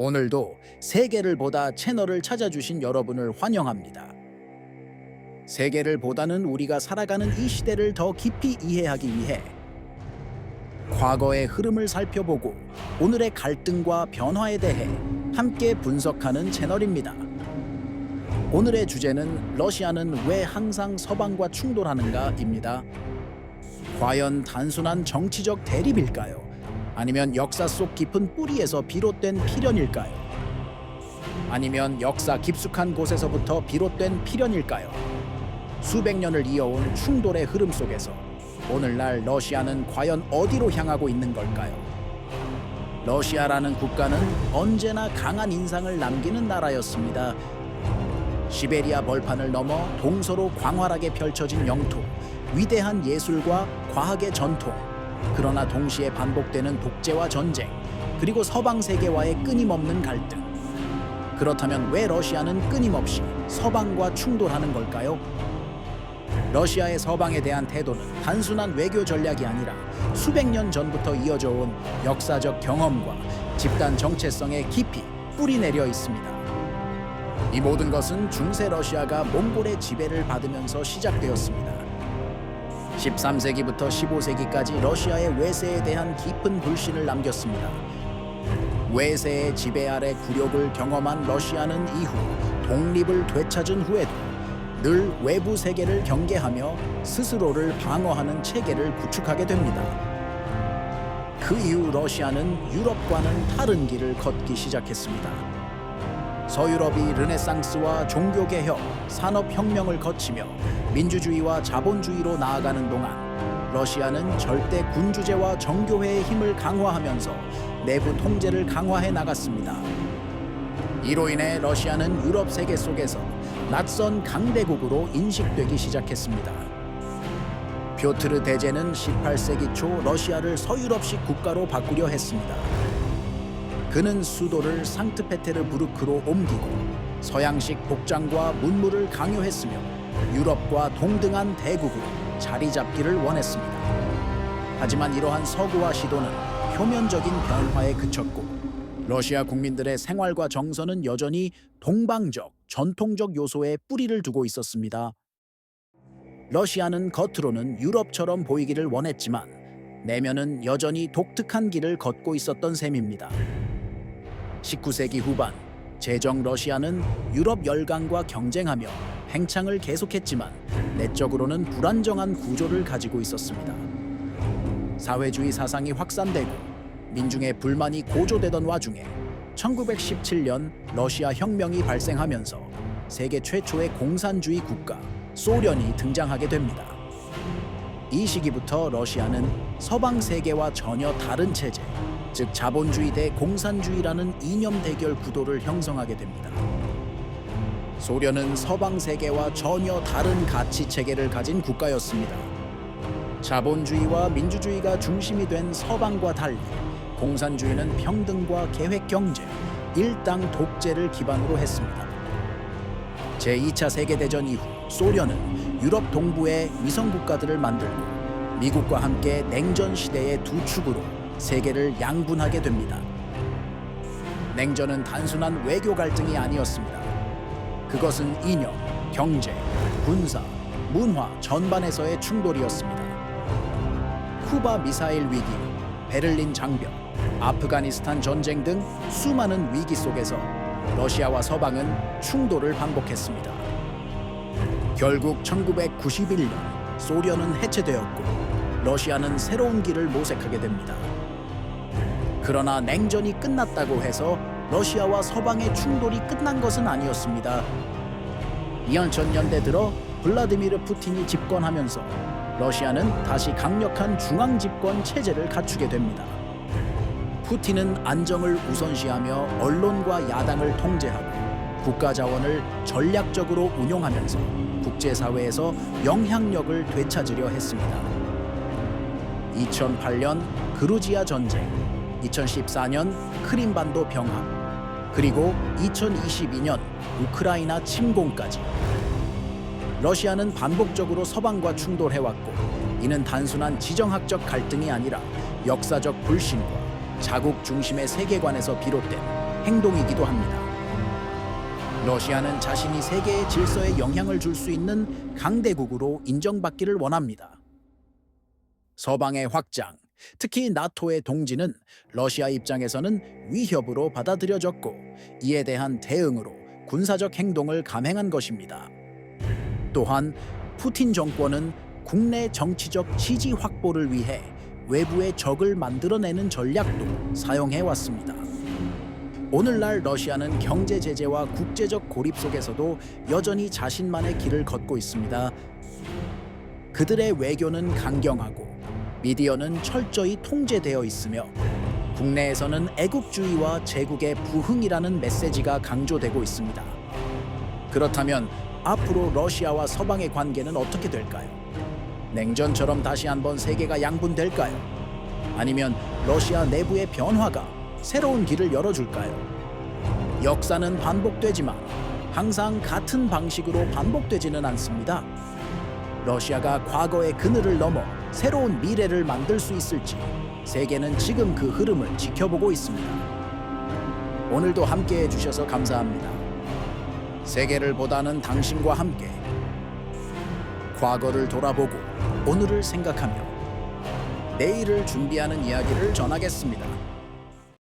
오늘도 세계를 보다 채널을 찾아주신 여러분을 환영합니다. 세계를 보다는 우리가 살아가는 이 시대를 더 깊이 이해하기 위해 과거의 흐름을 살펴보고 오늘의 갈등과 변화에 대해 함께 분석하는 채널입니다. 오늘의 주제는 러시아는 왜 항상 서방과 충돌하는가입니다. 과연 단순한 정치적 대립일까요? 아니면 역사 속 깊은 뿌리에서 비롯된 필연일까요? 아니면 역사 깊숙한 곳에서부터 비롯된 필연일까요? 수백 년을 이어온 충돌의 흐름 속에서 오늘날 러시아는 과연 어디로 향하고 있는 걸까요? 러시아라는 국가는 언제나 강한 인상을 남기는 나라였습니다. 시베리아 벌판을 넘어 동서로 광활하게 펼쳐진 영토, 위대한 예술과 과학의 전통, 그러나 동시에 반복되는 독재와 전쟁, 그리고 서방 세계와의 끊임없는 갈등. 그렇다면 왜 러시아는 끊임없이 서방과 충돌하는 걸까요? 러시아의 서방에 대한 태도는 단순한 외교 전략이 아니라 수백 년 전부터 이어져 온 역사적 경험과 집단 정체성에 깊이 뿌리 내려 있습니다. 이 모든 것은 중세 러시아가 몽골의 지배를 받으면서 시작되었습니다. 13세기부터 15세기까지 러시아의 외세에 대한 깊은 불신을 남겼습니다. 외세의 지배 아래 굴욕을 경험한 러시아는 이후 독립을 되찾은 후에도 늘 외부 세계를 경계하며 스스로를 방어하는 체계를 구축하게 됩니다. 그 이후 러시아는 유럽과는 다른 길을 걷기 시작했습니다. 서유럽이 르네상스와 종교개혁, 산업혁명을 거치며 민주주의와 자본주의로 나아가는 동안 러시아는 절대 군주제와 정교회의 힘을 강화하면서 내부 통제를 강화해 나갔습니다. 이로 인해 러시아는 유럽 세계 속에서 낯선 강대국으로 인식되기 시작했습니다. 표트르 대제는 18세기 초 러시아를 서유럽식 국가로 바꾸려 했습니다. 그는 수도를 상트페테르부르크로 옮기고 서양식 복장과 문물을 강요했으며 유럽과 동등한 대국으로 자리 잡기를 원했습니다. 하지만 이러한 서구화 시도는 표면적인 변화에 그쳤고 러시아 국민들의 생활과 정서는 여전히 동방적, 전통적 요소에 뿌리를 두고 있었습니다. 러시아는 겉으로는 유럽처럼 보이기를 원했지만 내면은 여전히 독특한 길을 걷고 있었던 셈입니다. 19세기 후반 제정 러시아는 유럽 열강과 경쟁하며 팽창을 계속했지만 내적으로는 불안정한 구조를 가지고 있었습니다. 사회주의 사상이 확산되고 민중의 불만이 고조되던 와중에 1917년 러시아 혁명이 발생하면서 세계 최초의 공산주의 국가 소련이 등장하게 됩니다. 이 시기부터 러시아는 서방 세계와 전혀 다른 체제, 즉 자본주의 대 공산주의라는 이념 대결 구도를 형성하게 됩니다. 소련은 서방 세계와 전혀 다른 가치 체계를 가진 국가였습니다. 자본주의와 민주주의가 중심이 된 서방과 달리 공산주의는 평등과 계획 경제, 일당 독재를 기반으로 했습니다. 제2차 세계대전 이후 소련은 유럽 동부의 위성 국가들을 만들고 미국과 함께 냉전 시대의 두 축으로 세계를 양분하게 됩니다. 냉전은 단순한 외교 갈등이 아니었습니다. 그것은 이념, 경제, 군사, 문화 전반에서의 충돌이었습니다. 쿠바 미사일 위기, 베를린 장벽, 아프가니스탄 전쟁 등 수많은 위기 속에서 러시아와 서방은 충돌을 반복했습니다. 결국 1991년 소련은 해체되었고 러시아는 새로운 길을 모색하게 됩니다. 그러나 냉전이 끝났다고 해서 러시아와 서방의 충돌이 끝난 것은 아니었습니다. 2000년대 들어 블라디미르 푸틴이 집권하면서 러시아는 다시 강력한 중앙 집권 체제를 갖추게 됩니다. 푸틴은 안정을 우선시하며 언론과 야당을 통제하고 국가 자원을 전략적으로 운용하면서 국제사회에서 영향력을 되찾으려 했습니다. 2008년 그루지아 전쟁, 2014년 크림반도 병합, 그리고 2022년 우크라이나 침공까지 러시아는 반복적으로 서방과 충돌해왔고 이는 단순한 지정학적 갈등이 아니라 역사적 불신과 자국 중심의 세계관에서 비롯된 행동이기도 합니다. 러시아는 자신이 세계의 질서에 영향을 줄 수 있는 강대국으로 인정받기를 원합니다. 서방의 확장, 특히 나토의 동지는 러시아 입장에서는 위협으로 받아들여졌고 이에 대한 대응으로 군사적 행동을 감행한 것입니다. 또한 푸틴 정권은 국내 정치적 지지 확보를 위해 외부의 적을 만들어내는 전략도 사용해 왔습니다. 오늘날 러시아는 경제 제재와 국제적 고립 속에서도 여전히 자신만의 길을 걷고 있습니다. 그들의 외교는 강경하고 미디어는 철저히 통제되어 있으며 국내에서는 애국주의와 제국의 부흥이라는 메시지가 강조되고 있습니다. 그렇다면 앞으로 러시아와 서방의 관계는 어떻게 될까요? 냉전처럼 다시 한번 세계가 양분될까요? 아니면 러시아 내부의 변화가 새로운 길을 열어줄까요? 역사는 반복되지만 항상 같은 방식으로 반복되지는 않습니다. 러시아가 과거의 그늘을 넘어 새로운 미래를 만들 수 있을지 세계는 지금 그 흐름을 지켜보고 있습니다. 오늘도 함께 해주셔서 감사합니다. 세계를 보다는 당신과 함께 과거를 돌아보고 오늘을 생각하며 내일을 준비하는 이야기를 전하겠습니다.